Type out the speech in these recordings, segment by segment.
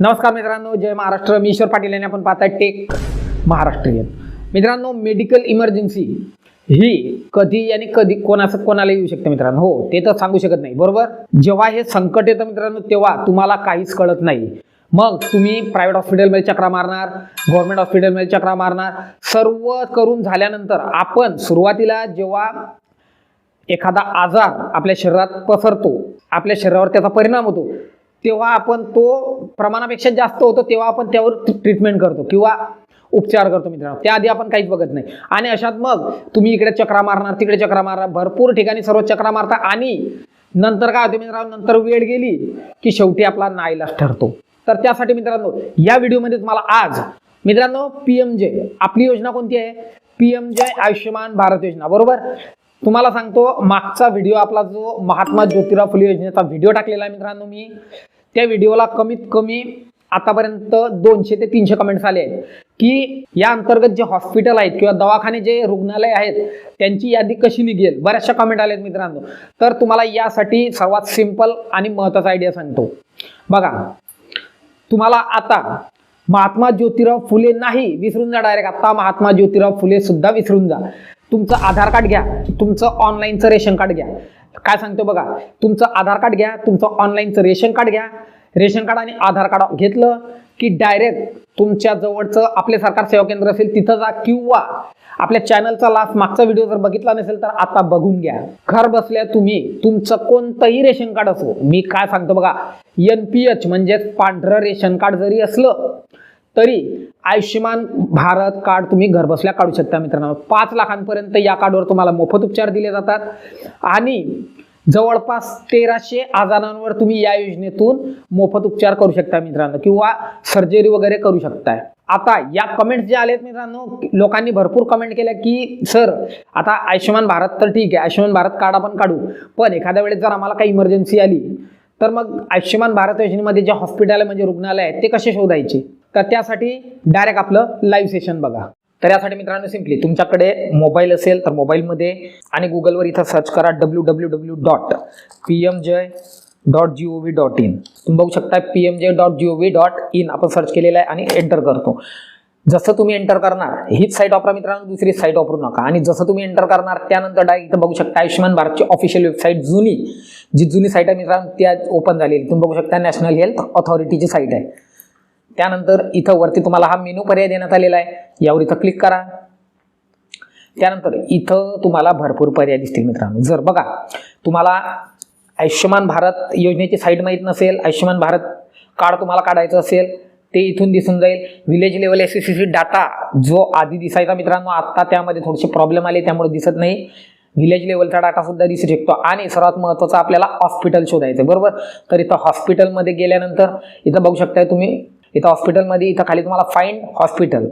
नमस्कार मित्रांनो जय महाराष्ट्र. मी ईश्वर पाटील यांनी आपण पाहताय टेक महाराष्ट्रीयन मित्रांनो मेडिकल इमर्जन्सी ही कधी आणि कधी कोणाचं कोणाला येऊ शकते मित्रांनो? हो ते तर सांगू शकत नाही बरोबर? जेव्हा हे संकट येतं मित्रांनो तेव्हा तुम्हाला काहीच कळत नाही. मग तुम्ही प्रायव्हेट हॉस्पिटलमध्ये चक्रा मारणार गव्हर्नमेंट हॉस्पिटलमध्ये चक्रा मारणार सर्व करून झाल्यानंतर आपण सुरुवातीला जेव्हा एखादा आजार आपल्या शरीरात पसरतो आपल्या शरीरावर त्याचा परिणाम होतो तेव्हा आपण तो प्रमाणापेक्षा जास्त होतो तेव्हा आपण त्यावर ट्रीटमेंट करतो किंवा उपचार करतो मित्रांनो. त्याआधी आपण काहीच बघत नाही. आणि अशात मग तुम्ही इकडे चक्रा मारणार तिकडे चक्रा मारणार भरपूर ठिकाणी सर्व चक्रा मारता आणि नंतर काय होते मित्रांनो नंतर वेळ गेली की शेवटी आपला नाईलाज ठरतो. तर त्यासाठी मित्रांनो या व्हिडिओमध्ये तुम्हाला आज मित्रांनो पी आपली योजना कोणती आहे? पी आयुष्यमान भारत योजना बरोबर? तुम्हाला सांगतो मागचा व्हिडिओ आपला जो महात्मा ज्योतिराव फुले योजनेचा व्हिडिओ टाकलेला आहे मित्रांनो मी त्या व्हिडिओला कमीत कमी आतापर्यंत दोनशे ते तीनशे कमेंट्स आले आहेत. की या अंतर्गत जे हॉस्पिटल आहेत किंवा दवाखाने जे रुग्णालय आहेत त्यांची यादी कशी निघेल? बऱ्याचशा कमेंट आल्या आहेत मित्रांनो. तर तुम्हाला यासाठी सर्वात सिंपल आणि महत्त्वाचा आयडिया सांगतो. बघा तुम्हाला आता महात्मा ज्योतिराव फुले नाही विसरून जा डायरेक्ट आता महात्मा ज्योतिराव फुले सुद्धा विसरून जा. तुमचं आधार कार्ड घ्या तुमचं ऑनलाईनचं रेशन कार्ड घ्या. काय सांगतो बघा तुमचं आधार कार्ड घ्या तुमचं ऑनलाईनचं रेशन कार्ड घ्या. रेशन कार्ड आणि आधार कार्ड घेतलं की डायरेक्ट तुमच्या जवळचं आपले सरकार सेवा केंद्र असेल तिथं जा किंवा आपल्या चॅनलचा लास्ट मागचा व्हिडिओ जर बघितला नसेल तर आता बघून घ्या. घर बसल्या तुम्ही तुमचं कोणतंही रेशन कार्ड असो मी काय सांगतो बघा एन पी एच म्हणजेच पांढरं रेशन कार्ड जरी असलं तरी आयुष्यमान भारत कार्ड तुम्ही घरबसल्या काढू शकता मित्रांनो. पाच लाखांपर्यंत या कार्डवर तुम्हाला मोफत उपचार दिले जातात. आणि जवळपास तेराशे आजारांवर तुम्ही या योजनेतून मोफत उपचार करू शकता मित्रांनो किंवा सर्जरी वगैरे करू शकताय. आता या कमेंट्स जे आलेत मित्रांनो लोकांनी भरपूर कमेंट केल्या की सर आता आयुष्यमान भारत तर ठीक आहे आयुष्यमान भारत कार्ड आपण काढू पण एखाद्या वेळेस जर आम्हाला काही इमर्जन्सी आली तर मग आयुष्यमान भारत योजनेमध्ये जे हॉस्पिटल म्हणजे रुग्णालय आहेत ते कसे शोधायचे? तर त्यासाठी डायरेक्ट आपलं लाईव्ह सेशन बघा. तर यासाठी मित्रांनो सिम्पली तुमच्याकडे मोबाईल असेल तर मोबाईलमध्ये आणि गुगलवर इथं सर्च करा W W W dot P M J dot G O V dot in तुम्ही बघू शकता P M J dot G O V dot in आपण सर्च केलेलं आहे आणि एंटर करतो. जसं तुम्ही एंटर करणार हीच साईट वापरा मित्रांनो दुसरी साईट वापरू नका. आणि जसं तुम्ही एंटर करणार त्यानंतर डायरेक्ट इथं बघू शकता आयुष्यमान भारतची ऑफिशियल वेबसाईट जुनी जी जुनी साईट आहे मित्रांनो त्या ओपन झालेली. तुम्ही बघू शकता नॅशनल हेल्थ ऑथॉरिटीची साईट आहे. त्यानंतर इथं वरती तुम्हाला हा मेनू पर्याय देण्यात आलेला आहे. यावर इथं क्लिक करा. त्यानंतर इथं तुम्हाला भरपूर पर्याय दिसतील मित्रांनो. जर बघा तुम्हाला आयुष्यमान भारत योजनेची साईट माहीत नसेल आयुष्यमान भारत कार्ड तुम्हाला काढायचं असेल ते इथून दिसून जाईल. Village level S C data जो आधी दिसायचा मित्रांनो आत्ता त्यामध्ये थोडेसे प्रॉब्लेम आले त्यामुळे दिसत नाही. विलेज लेवलचा डाटा सुद्धा दिसू शकतो. आणि सर्वात महत्त्वाचं आपल्याला हॉस्पिटल शोधायचं आहे, बरोबर? तर इथं हॉस्पिटलमध्ये गेल्यानंतर इथं बघू शकताय तुम्ही इथं हॉस्पिटलमध्ये इथं खाली तुम्हाला फाईंड हॉस्पिटल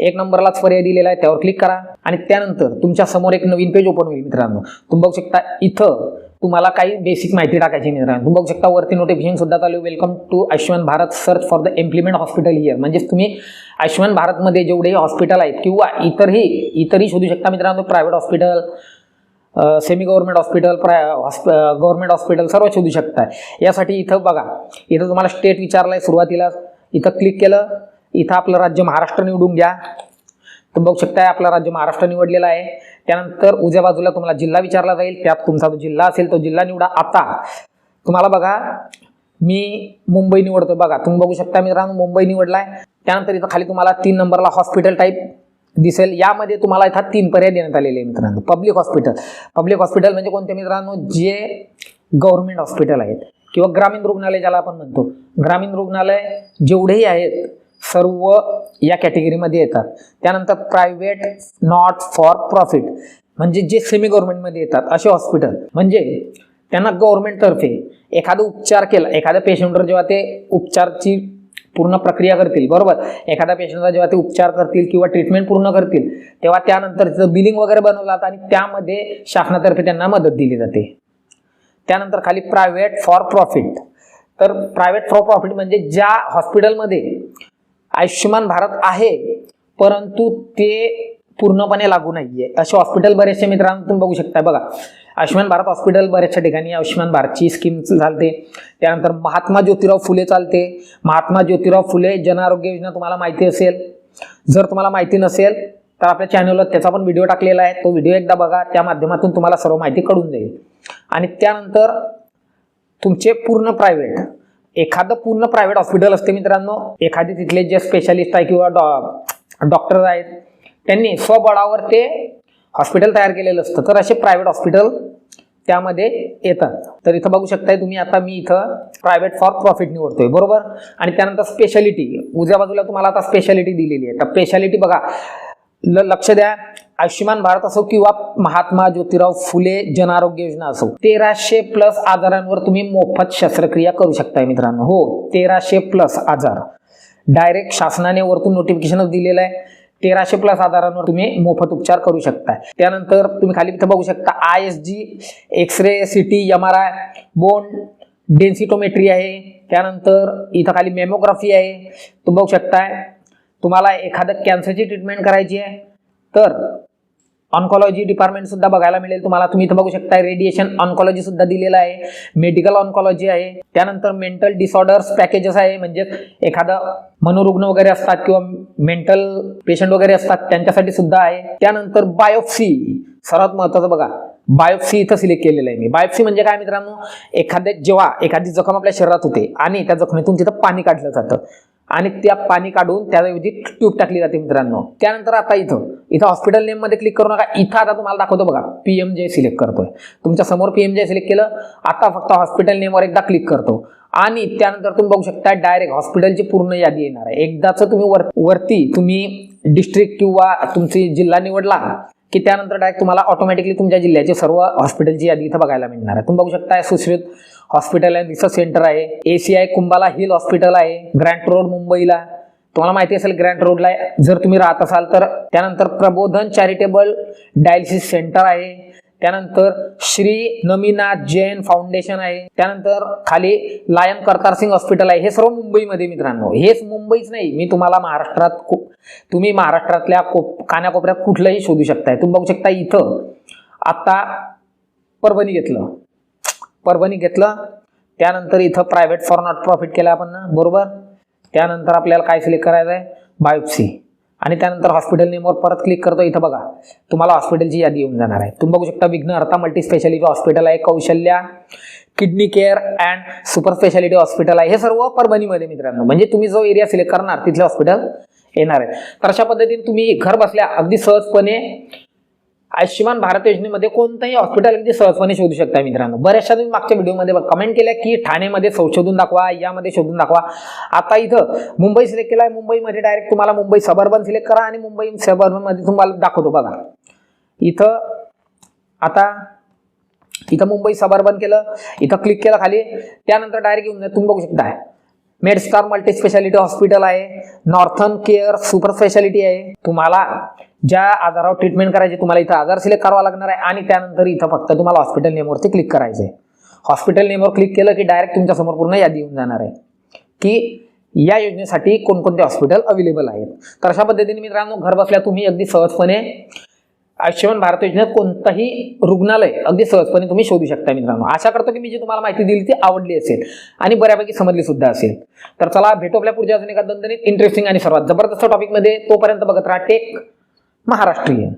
एक नंबरलाच पर्याय दिलेला आहे त्यावर क्लिक करा. आणि त्यानंतर तुमच्यासमोर एक नवीन पेज ओपन होईल मित्रांनो. तुम्ही बघू शकता इथं तुम्हाला काही बेसिक माहिती टाकायची मित्रांनो. तुम्ही बघू शकता वरती नोटिफिकेशन सुद्धा चालू welcome to Ayushman Bharat search for the implement hospital here म्हणजेच तुम्ही आयुष्यमान भारतमध्ये जेवढेही हॉस्पिटल आहेत किंवा इतरही इतरही शोधू शकता मित्रांनो. Private hospital semi government hospital प्राय हॉस्प गव्हर्नमेंट हॉस्पिटल सर्व शोधू शकता. यासाठी इथं बघा. इथं तुम्हाला स्टेट विचारलं आहे सुरुवातीला. इथं क्लिक केलं इथं आपलं राज्य महाराष्ट्र निवडून घ्या. तुम्ही बघू शकताय आपलं राज्य महाराष्ट्र निवडलेलं आहे. त्यानंतर उजव्या बाजूला तुम्हाला जिल्हा विचारला जाईल. त्यात तुमचा जो जिल्हा असेल तो जिल्हा निवडा आता. तुम्हाला बघा मी मुंबई निवडतो बघा. तुम्ही बघू शकता मित्रांनो मुंबई निवडलाय. त्यानंतर इथं खाली तुम्हाला तीन नंबरला हॉस्पिटल टाईप दिसेल. यामध्ये तुम्हाला इथं तीन पर्याय देण्यात आलेले आहे मित्रांनो. पब्लिक हॉस्पिटल पब्लिक हॉस्पिटल म्हणजे कोणते मित्रांनो? जे गव्हर्नमेंट हॉस्पिटल आहेत. किंवा ग्रामीण रुग्णालय ज्याला आपण म्हणतो ग्रामीण रुग्णालय जेवढेही आहेत सर्व या कॅटेगरीमध्ये येतात. त्यानंतर प्रायव्हेट नॉट फॉर प्रॉफिट म्हणजे जे सेमी गव्हर्नमेंटमध्ये येतात असे हॉस्पिटल म्हणजे त्यांना गव्हर्नमेंटतर्फे एखादा उपचार केला एखाद्या पेशंटवर जेव्हा ते उपचारची पूर्ण प्रक्रिया करतील बरोबर? एखाद्या पेशंटचा जेव्हा ते उपचार करतील किंवा ट्रीटमेंट पूर्ण करतील तेव्हा त्यानंतर तिचं बिलिंग वगैरे बनवलं जातं आणि त्यामध्ये शासनातर्फे त्यांना मदत दिली जाते. त्यानंतर खाली प्रायव्हेट फॉर प्रॉफिट तर प्रायव्हेट फॉर प्रॉफिट म्हणजे ज्या हॉस्पिटलमध्ये आयुष्यमान भारत आहे परंतु ते पूर्णपणे लागू नाहीये. असे हॉस्पिटल बरेचसे मित्रांनो तुम्ही बघू शकता बघा आयुष्यमान भारत हॉस्पिटल बऱ्याचशा ठिकाणी आयुष्यमान भारतची स्कीम चालते. त्यानंतर महात्मा ज्योतिराव फुले चालते. महात्मा ज्योतिराव फुले जन आरोग्य योजना तुम्हाला माहिती असेल. जर तुम्हाला माहिती नसेल तर आपल्या चॅनलवर त्याचा पण व्हिडिओ टाकलेला आहे. तो व्हिडिओ एकदा बघा. त्या माध्यमातून तुम्हाला सर्व माहिती कळून जाईल. आणि त्यानंतर तुमचे पूर्ण प्रायव्हेट एखादं पूर्ण प्रायव्हेट हॉस्पिटल असते मित्रांनो. एखादे तिथले जे स्पेशालिस्ट आहे किंवा डॉ डॉक्टर आहेत त्यांनी स्वबळावर ते हॉस्पिटल तयार केलेलं असतं. तर असे प्रायव्हेट हॉस्पिटल त्यामध्ये येतात. तर इथं बघू शकताय तुम्ही आता मी इथं प्रायव्हेट फॉर प्रॉफिट निवडतोय. बरोबर? आणि त्यानंतर स्पेशालिटी उजव्या बाजूला तुम्हाला आता स्पेशालिटी दिलेली आहे. तर स्पेशालिटी बघा. लक्ष द्या. आयुष्यमान भारत असो किंवा महात्मा ज्योतिराव फुले जन आरोग्य योजना असो तेराशे प्लस आजारांवर तुम्ही मोफत शस्त्रक्रिया करू शकताय मित्रांनो. हो तेराशे प्लस आजार. डायरेक्ट शासनाने वरतून नोटिफिकेशनच दिलेलं आहे. तेराशे प्लस आजारांवर तुम्ही मोफत उपचार करू शकताय. त्यानंतर तुम्ही खाली इथं बघू शकता I S G X ray C T M R I bone densitometry आहे. त्यानंतर इथं खाली मेमोग्राफी आहे. तुम्ही बघू शकताय तुम्हाला एखादं कॅन्सरची ट्रीटमेंट करायची आहे तर ऑन्कॉलॉजी डिपार्टमेंट सुद्धा बघायला मिळेल तुम्हाला. तुम्ही इथं बघू शकता रेडिएशन ऑन्कॉलॉजी सुद्धा दिलेलं आहे मेडिकल ऑन्कॉलॉजी आहे. त्यानंतर मेंटल डिसऑर्डर्स पॅकेजेस आहे म्हणजे एखादं मनोरुग्ण वगैरे असतात किंवा मेंटल पेशंट वगैरे असतात त्यांच्यासाठी सुद्धा आहे. त्यानंतर बायोप्सी सर्वात महत्वाचं बघा बायोप्सी इथं सिलेक्ट केलेलं आहे मी. बायोप्सी म्हणजे काय मित्रांनो? एखाद्या जेव्हा एखादी जखम आपल्या शरीरात होते आणि त्या जखमेतून तिथं पाणी काढलं जातं. आणि त्या पाणी काढून त्याऐवजी ट्यूब टाकली जाते मित्रांनो. त्यानंतर आता इथं इथं हॉस्पिटल नेममध्ये क्लिक करू नका. इथं आता तुम्हाला दाखवतो बघा पीएमजे सिलेक्ट करतोय. तुमच्यासमोर पीएमजे सिलेक्ट केलं आता फक्त हॉस्पिटल नेमवर एकदा क्लिक करतो. आणि त्यानंतर तुम्ही बघू शकता डायरेक्ट हॉस्पिटलची पूर्ण यादी येणार आहे. एकदाच तुम्ही वर वरती तुम्ही डिस्ट्रिक्ट किंवा तुमची जिल्हा निवडला की त्यानंतर डायरेक्ट तुम्हाला ऑटोमॅटिकली तुमच्या जिल्ह्याचे सर्व हॉस्पिटलची यादी इथं बघायला मिळणार आहे. तुम्ही बघू शकता Sushrut hospital and research centre आहे A C I Cumballa hill hospital आहे ग्रँट रोड मुंबईला. तुम्हाला माहिती असेल ग्रँट रोडला जर तुम्ही राहत असाल तर त्यानंतर प्रबोधन चॅरिटेबल डायलिसिस सेंटर आहे. त्यानंतर श्री नमीनाथ जैन फाउंडेशन आहे. त्यानंतर खाली लायन करतार सिंग हॉस्पिटल आहे. हे सर्व मुंबईमध्ये मित्रांनो. हेच मुंबईच नाही. मी तुम्हाला महाराष्ट्रात तुम्ही महाराष्ट्रातल्या कोप कानाकोपऱ्यात कुठलंही शोधू शकताय. तुम्ही बघू शकता इथं. आता परभणी घेतलं. परभणी घेतलं. त्यानंतर इथं प्रायव्हेट फॉर नॉट प्रॉफिट केलं आपण ना. बरोबर? त्यानंतर आपल्याला काय सिलेक्ट करायचं आहे बायोप्सी आणि त्यानंतर हॉस्पिटल नेमवर परत क्लिक करतो इथं बघा तुम्हाला हॉस्पिटलची यादी येऊन जाणार आहे. तुम्ही बघू शकता विघ्नहर्ता मल्टी स्पेशालिटी हॉस्पिटल आहे Kaushalya kidney care and super speciality hospital आहे. हे सर्व परभणीमध्ये मित्रांनो. म्हणजे तुम्ही जो एरिया सिलेक्ट करणार तिथले हॉस्पिटल येणार आहे. तर अशा पद्धतीने तुम्ही घर बसल्या अगदी सहजपणे आयुष्यमान भारत योजनेमध्ये कोणतंही हॉस्पिटल अगदी सहजपणे शोधू शकता मित्रांनो. बऱ्याचशा तुम्ही मागच्या व्हिडिओमध्ये कमेंट केल्या की ठाणेमध्ये संशोधन दाखवा यामध्ये शोधून दाखवा. आता इथं मुंबई सिलेक्ट केला आहे मुंबईमध्ये डायरेक्ट तुम्हाला मुंबई सबर्बन सिलेक्ट करा आणि मुंबई सबर्बनमध्ये तुम्हाला दाखवतो बघा. इथं आता इथं मुंबई सबर्बन केलं इथं क्लिक केलं खाली त्यानंतर डायरेक्ट येऊन जाईल. तुम्ही बघू शकता मेडस्टार मल्टी स्पेशालिटी हॉस्पिटल आहे नॉर्थन केअर सुपर स्पेशालिटी आहे. तुम्हाला ज्या आजारावर ट्रीटमेंट करायची तुम्हाला इथं आजार सिलेक्ट करावा लागणार आहे. आणि त्यानंतर इथं फक्त तुम्हाला हॉस्पिटल नेमवरती क्लिक करायचं आहे हॉस्पिटल नेमवर क्लिक केलं की डायरेक्ट तुमच्यासमोर पूर्ण यादी येऊन जाणार आहे. की या योजनेसाठी कोणकोणते हॉस्पिटल अवेलेबल आहेत. तर अशा पद्धतीने मित्रांनो घर बसल्या तुम्ही अगदी सहजपणे आयुष्यमान भारत योजनेत कोणताही रुग्णालय अगदी सहजपणे तुम्ही शोधू शकता मित्रांनो. आशा करतो की मी जी तुम्हाला माहिती दिली ती आवडली असेल आणि बऱ्यापैकी समजली सुद्धा असेल. तर चला भेटू आपल्या पुढच्या अजून एका दणदणीत इंटरेस्टिंग आणि सर्वात जबरदस्त टॉपिकमध्ये तोपर्यंत बघत राहा टेक महाराष्ट्रीयन